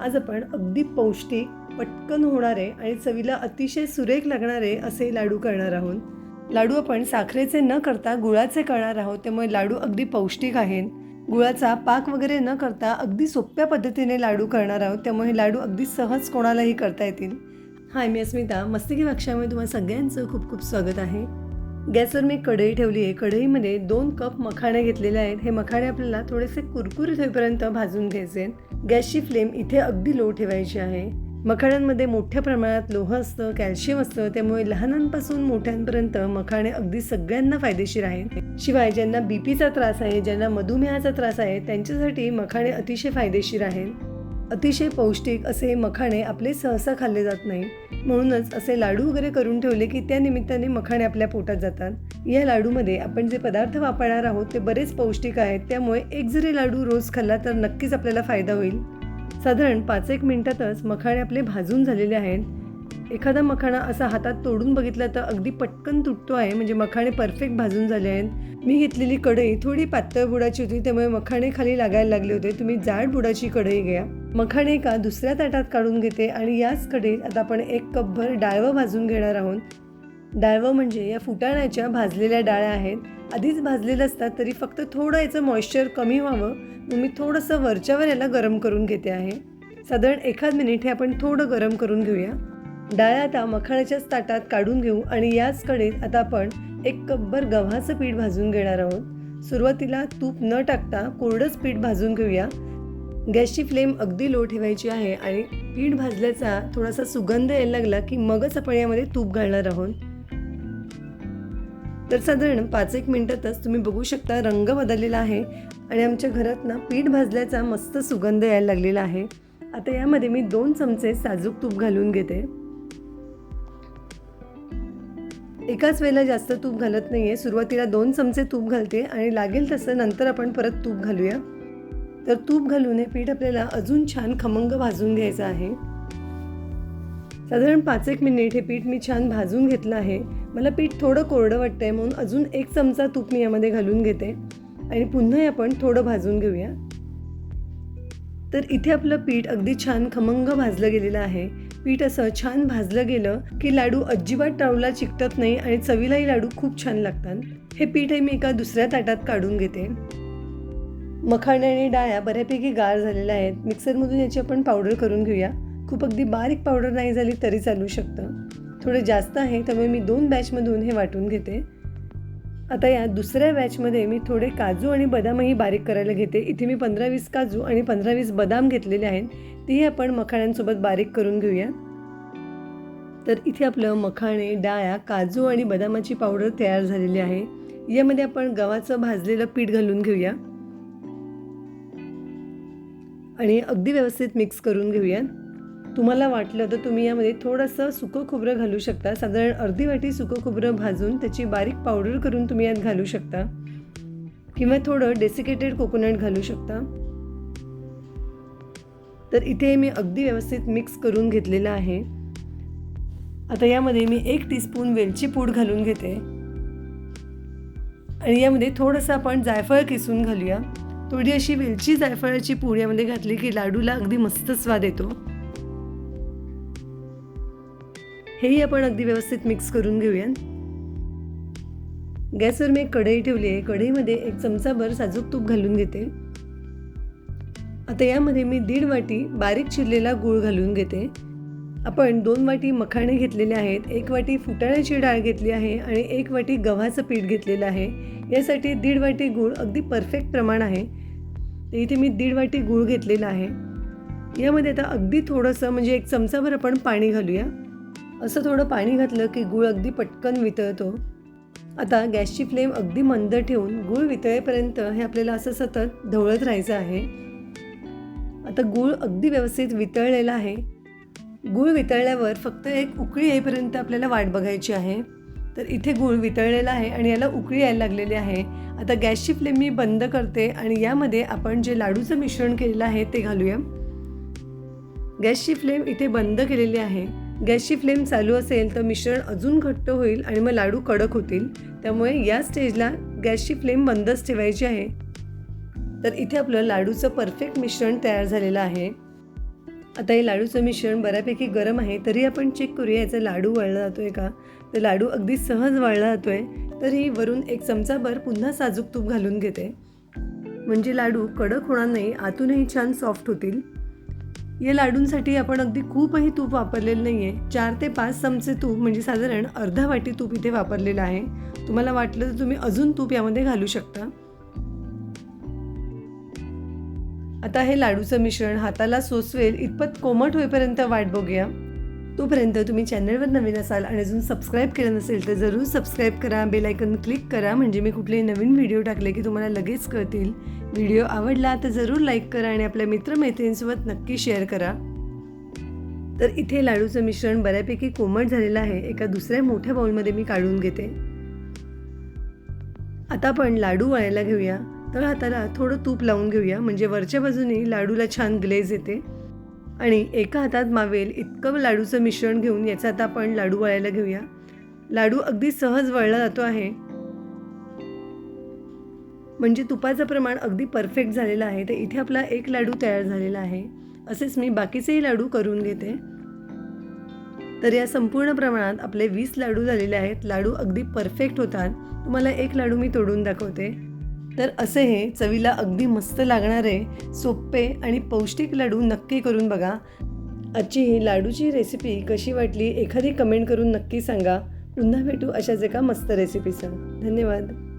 आज आपण अगदी पौष्टिक पटकन होणारे आणि चवीला अतिशय सुरेख लागणारे असे लाडू करणार आहोत. लाडू आपण साखरेचे न करता गुळाचे करणार आहोत त्यामुळे लाडू अगदी पौष्टिक आहेत. गुळाचा पाक वगैरे न करता अगदी सोप्या पद्धतीने लाडू करणार आहोत त्यामुळे हे लाडू अगदी सहज कोणालाही करता येतील. हाय मी अस्मिता. मस्तिकी कक्षामध्ये तुम्हाला सगळ्यांचं खूप खूप स्वागत आहे. गॅसवर मी कढई ठेवली आहे. कढईमध्ये दोन कप मखाणे घेतलेले आहेत. हे मखाणे आपल्याला थोडेसे कुरकुरीत होईपर्यंत भाजून घ्यायचे आहेत. गॅसची फ्लेम इथे अगदी लो ठेवायची आहे. मखाण्यांमध्ये मोठ्या प्रमाणात लोह असतं कॅल्शियम असतं त्यामुळे लहानांपासून मोठ्यांपर्यंत मखाणे अगदी सगळ्यांना फायदेशीर आहेत. शिवाय ज्यांना बीपीचा त्रास आहे ज्यांना मधुमेहाचा त्रास आहे त्यांच्यासाठी मखाणे अतिशय फायदेशीर आहेत. अतिशय पौष्टिक असे मखाणे आपले सहसा खाल्ले जात नाही म्हणूनच असे लाडू वगैरे करून ठेवले की त्या निमित्ताने मखाणे आपल्या पोटात जातात. या लाडूमध्ये आपण जे पदार्थ वापरणार आहोत ते बरेच पौष्टिक आहेत. त्यामुळे एक जरी लाडू रोज खाल्ला तर नक्कीच आपल्याला फायदा होईल. साधारण पाच एक मिनिटातच मखाणे आपले भाजून झालेले आहेत. एखादा मखाणा असा हातात तोडून बघितला तर अगदी पटकन तुटतो आहे. म्हणजे मखाणे परफेक्ट भाजून झाले आहेत. मी घेतलेली कढई थोडी पातळ बुडाची होती त्यामुळे मखाणे खाली लागायला लागले होते. तुम्ही जाड बुडाची कढई घ्या. मखण एका दुसऱ्या ताटात काढून घेते आणि याच कढईत आता आपण एक कपभर डाळवं भाजून घेणार आहोत. डाळवं म्हणजे या फुटाण्याच्या भाजलेल्या डाळ्या आहेत. आधीच भाजलेलं असतात तरी फक्त थोडं याचं मॉइश्चर कमी व्हावं. मग मी थोडंसं वरच्यावर याला गरम करून घेते आहे. साधारण एखाद मिनिट हे आपण थोडं गरम करून घेऊया. डाळ्या आता मखाण्याच्याच ताटात काढून घेऊ आणि याच कडेत आता आपण एक कपभर गव्हाचं पीठ भाजून घेणार आहोत. सुरुवातीला तूप न टाकता कोरडंच पीठ भाजून घेऊया. गॅसची फ्लेम अगदी लो ठेवायची आहे आणि पीठ भाजल्याचा थोडासा सुगंध यायला लागला की मगच आपण यामध्ये तूप घालणार आहोत. तर साधारण पाच एक मिनिटातच तुम्ही बघू शकता रंग बदललेला आहे आणि आमच्या घरात ना पीठ भाजल्याचा मस्त सुगंध यायला लागलेला आहे. आता यामध्ये मी दोन चमचे साजूक तूप घालून घेते. एकाच वेळेला जास्त तूप घालत नाही आहे सुरुवातीला दोन चमचे तूप घालते आणि लागेल तसं नंतर आपण परत तूप घालूया. तर तूप घालून हे पीठ आपल्याला अजून छान खमंग भाजून घ्यायचं आहे. साधारण पाच एक मिनिट हे पीठ मी छान भाजून घेतलं आहे. मला पीठ थोडं कोरडं वाटतं आहे म्हणून अजून एक चमचा तूप मी यामध्ये घालून घेते. आणि पुन्हा आपण थोडं भाजून घेऊया. तर इथे आपलं पीठ अगदी छान खमंग भाजलं गेलेलं आहे. पीठ असं छान भाजलं गेलं की लाडू अजिबात टाळूला चिकटत नाही आणि चवीलाही लाडू खूप छान लागतात. हे पीठ हे मी एका दुसऱ्या ताटात काढून घेते. मखाणे आणि डाळ्या बऱ्यापैकी गार झालेल्या आहेत. मिक्सरमधून याची आपण पावडर करून घेऊया. खूप अगदी बारीक पावडर नाही झाली तरी चालू शकतं. थोडं जास्त आहे त्यामुळे मी दोन बॅचमधून हे वाटून घेते. आता या दुसऱ्या बॅचमध्ये मी थोडे काजू आणि बदामही बारीक करायला घेते. इथे मी पंधरा वीस काजू आणि पंधरा वीस बदाम घेतलेले आहेत. तेही आपण मखाण्यांसोबत बारीक करून घेऊया. तर इथे आपलं मखाणे डाळ्या काजू आणि बदामाची पावडर तयार झालेली आहे. यामध्ये आपण गव्हाचं भाजलेलं पीठ घालून घेऊया. आणि अगदी व्यवस्थित मिक्स करून घेऊया. तुम्हाला वाटलं तर तुम्ही यामध्ये थोडंसं सुकं खोबरं घालू शकता. साधारण अर्धी वाटी सुकं खोबरं भाजून त्याची बारीक पावडर करून तुम्ही यात घालू शकता. किंवा थोडं डेसिकेटेड कोकोनट घालू शकता. तर इथे मी अगदी व्यवस्थित मिक्स करून घेतलेलं आहे. आता यामध्ये मी एक टीस्पून वेलची पूड घालून घेते. आणि यामध्ये थोडंसं आपण जायफळ किसून घालूया. थोडी अशी वेलची जायफळाची पुण्यामध्ये यामध्ये घातली की लाडूला अगदी मस्त स्वाद येतो. हेही आपण अगदी व्यवस्थित मिक्स करून घेऊयात. गॅसवर मी एक कढई ठेवली आहे. कढईमध्ये एक चमचाभर साजूक तूप घालून घेते. आता यामध्ये मी दीड वाटी बारीक चिरलेला गूळ घालून घेते. आपण दोन वाटी मखाणे घेतलेले आहेत एक वाटी फुटाण्याची डाळ घेतली आहे आणि एक वाटी गव्हाचं पीठ घेतलेलं आहे. यासाठी दीड वाटी गूळ अगदी परफेक्ट प्रमाण आहे. इथे मी दीड वाटी गूळ घेतलेला आहे. यामध्ये आता अगदी थोडंसं म्हणजे एक चमचाभर आपण पाणी घालूया. असं थोडं पाणी घातलं की गूळ अगदी पटकन वितळतो. आता गॅसची फ्लेम अगदी मंद ठेवून गूळ वितळेपर्यंत हे आपल्याला असं सतत ढवळत राहायचं आहे. आता गूळ अगदी व्यवस्थित वितळलेला आहे. गूळ वितळल्यावर फक्त एक उकळी येईपर्यंत आपल्याला वाट बघायची आहे. तर इथे गूळ वितळलेला आहे आणि याला उकळी यायला लागलेली आहे. आता गॅसची फ्लेम मी बंद करते आणि यामध्ये आपण जे लाडूचं मिश्रण केलेलं आहे ते घालूया. गॅसची फ्लेम इथे बंद केलेली आहे. गॅसची फ्लेम चालू असेल तर मिश्रण अजून घट्ट होईल आणि मग लाडू कडक होतील. त्यामुळे या स्टेजला गॅसची फ्लेम बंदच ठेवायची आहे. तर इथे आपलं लाडूचं परफेक्ट मिश्रण तयार झालेलं आहे. आता हे लाडूचं मिश्रण बऱ्यापैकी गरम आहे तरी आपण चेक करूया याचा लाडू वाळला जातो आहे का? तर लाडू अगदी सहज वाळला जातो आहे तरी वरून एक चमचाभर पुन्हा साजूक तूप घालून घेते. म्हणजे लाडू कडक होणार नाही आतूनही छान सॉफ्ट होतील. या लाडूंसाठी आपण अगदी खूपही तूप वापरलेलं नाही आहे चार ते पाच चमचे तूप म्हणजे साधारण अर्धा वाटी तूप इथे वापरलेलं आहे. तुम्हाला वाटलं तर तुम्ही अजून तूप यामध्ये घालू शकता. आता हे लाडूचं मिश्रण हाताला सोसवेल इतपत कोमट होईपर्यंत वाट बघूया. तोपर्यंत तुम्ही चॅनलवर नवीन असाल आणि अजून सबस्क्राईब केलं नसेल तर जरूर सबस्क्राईब करा बेलायकन क्लिक करा म्हणजे मी कुठलेही नवीन व्हिडिओ टाकले की तुम्हाला लगेच कळतील. व्हिडिओ आवडला तर जरूर लाईक करा आणि आपल्या मित्रमैत्रिणींसोबत नक्की शेअर करा. तर इथे लाडूचं मिश्रण बऱ्यापैकी कोमट झालेलं आहे. एका दुसऱ्या मोठ्या बाउलमध्ये मी काढून घेते. आता आपण लाडू वळायला घेऊया. तर हाताला थोडं तूप लावून घेऊया. म्हणजे वरच्या बाजूने लाडूला छान ग्लेज येते. आणि एका हातात मावेल इतकं लाडूचं मिश्रण घेऊन याचा आता आपण लाडू वळायला घेऊया. लाडू अगदी सहज वळला जातो आहे. म्हणजे तुपाचं प्रमाण अगदी परफेक्ट झालेलं आहे. तर इथे आपला एक लाडू तयार झालेला आहे. असेच मी बाकीचेही लाडू करून घेते. तर या संपूर्ण प्रमाणात आपले वीस लाडू झालेले आहेत. लाडू अगदी परफेक्ट होतात. तुम्हाला एक लाडू मी तोडून दाखवते. तर असे हे चवीला अगदी मस्त लागणारे सोपे आणि पौष्टिक लाडू नक्की करून बघा. आजची ही लाडूची रेसिपी कशी वाटली एखादी कमेंट करून नक्की सांगा. पुन्हा भेटू अशाच एका मस्त रेसिपीसह धन्यवाद.